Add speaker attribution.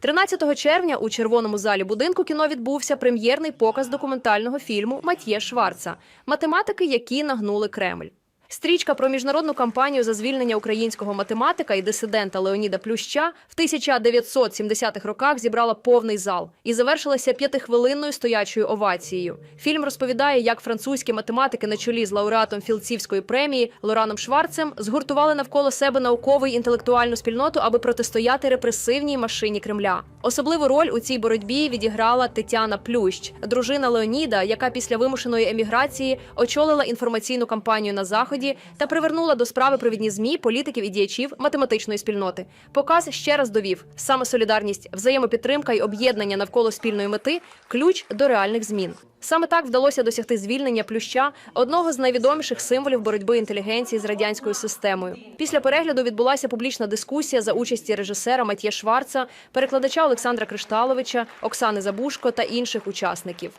Speaker 1: 13 червня у червоному залі будинку кіно відбувся прем'єрний показ документального фільму Матьє Шварца математики, які нагнули Кремль. Стрічка про міжнародну кампанію за звільнення українського математика і дисидента Леоніда Плюща в 1970-х роках зібрала повний зал і завершилася п'ятихвилинною стоячою овацією. Фільм розповідає, як французькі математики на чолі з лауреатом Філдсівської премії Лораном Шварцем згуртували навколо себе наукову і інтелектуальну спільноту, аби протистояти репресивній машині Кремля. Особливу роль у цій боротьбі відіграла Тетяна Плющ, дружина Леоніда, яка після вимушеної еміграції очолила інформаційну кампанію на заході та привернула до справи провідні змі, політиків і діячів математичної спільноти. Показ ще раз довів саме солідарність, взаємопідтримка і об'єднання навколо спільної мети ключ до реальних змін. Саме так вдалося досягти звільнення плюща, одного з найвідоміших символів боротьби інтелігенції з радянською системою. Після перегляду відбулася публічна дискусія за участі режисера Матє Шварца, перекладача Олександра Кришталовича, Оксани Забушко та інших учасників.